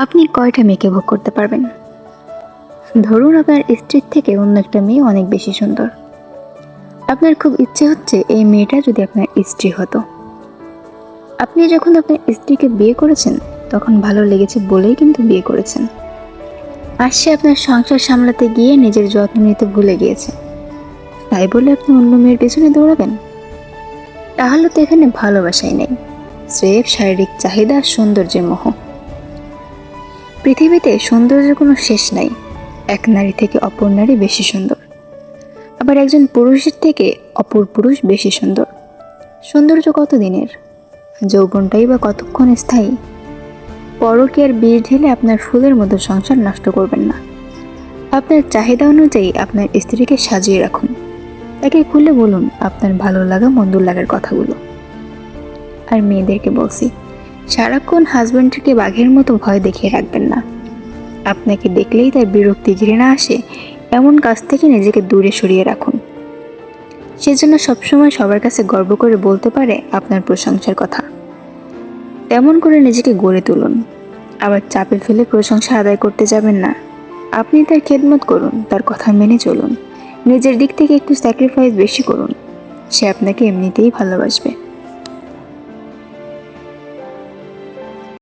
আপনি কয়টা মেয়েকে ভোগ করতে পারবেন? ধরুন আপনার স্ত্রীর থেকে অন্য একটা মেয়ে অনেক বেশি সুন্দর। আপনার খুব ইচ্ছে হচ্ছে এই মেয়েটা যদি আপনার স্ত্রী হতো। আপনি যখন আপনার স্ত্রীকে বিয়ে করেছেন, তখন ভালো লেগেছে বলেই কিন্তু বিয়ে করেছেন। আর সে আপনার সংসার সামলাতে গিয়ে নিজের যত্ন নিতে ভুলে গিয়েছে। তাই বলে আপনি অন্য মেয়ের পেছনে দৌড়াবেন? তাহলে তো এখানে ভালোবাসাই নেই। স্রেফ শারীরিক চাহিদা সৌন্দর্যের মোহ। পৃথিবীতে সৌন্দর্যের কোনো শেষ নাই। এক নারী থেকে অপর নারী বেশি সুন্দর। আবার একজন পুরুষের থেকে অপর পুরুষ বেশি সুন্দর। সৌন্দর্য কত দিনের? যৌবনটাই বা কতক্ষণ স্থায়ী? পরকীয়ার বীজ ঢেলে আপনার ফুলের মতো সংসার নষ্ট করবেন না। আপনার চাহিদা অনুযায়ী আপনার স্ত্রীকে সাজিয়ে রাখুন। তাকে খুলে বলুন আপনার ভালো লাগা, মন্দ লাগার কথাগুলো। আর মেয়েদেরকে বলছি সারাক্ষণ হাজব্যান্ডকে বাঘের মতো ভয় দেখিয়ে রাখবেন না। আপনাকে দেখলেই তার বিরক্তি ঘৃণা আসে, এমন কাজ থেকে নিজেকে দূরে সরিয়ে রাখুন। সেজন্য সবসময় সবার কাছে গর্ব করে বলতে পারে আপনার প্রশংসার কথা। তেমন করে নিজেকে গড়ে তুলুন। আবার চাপে ফেলে প্রশংসা আদায় করতে যাবেন না। আপনি তার খেদমত করুন, তার কথা মেনে চলুন। নিজের দিক থেকে একটু স্যাক্রিফাইস বেশি করুন। সে আপনাকে এমনিতেই ভালোবাসবে।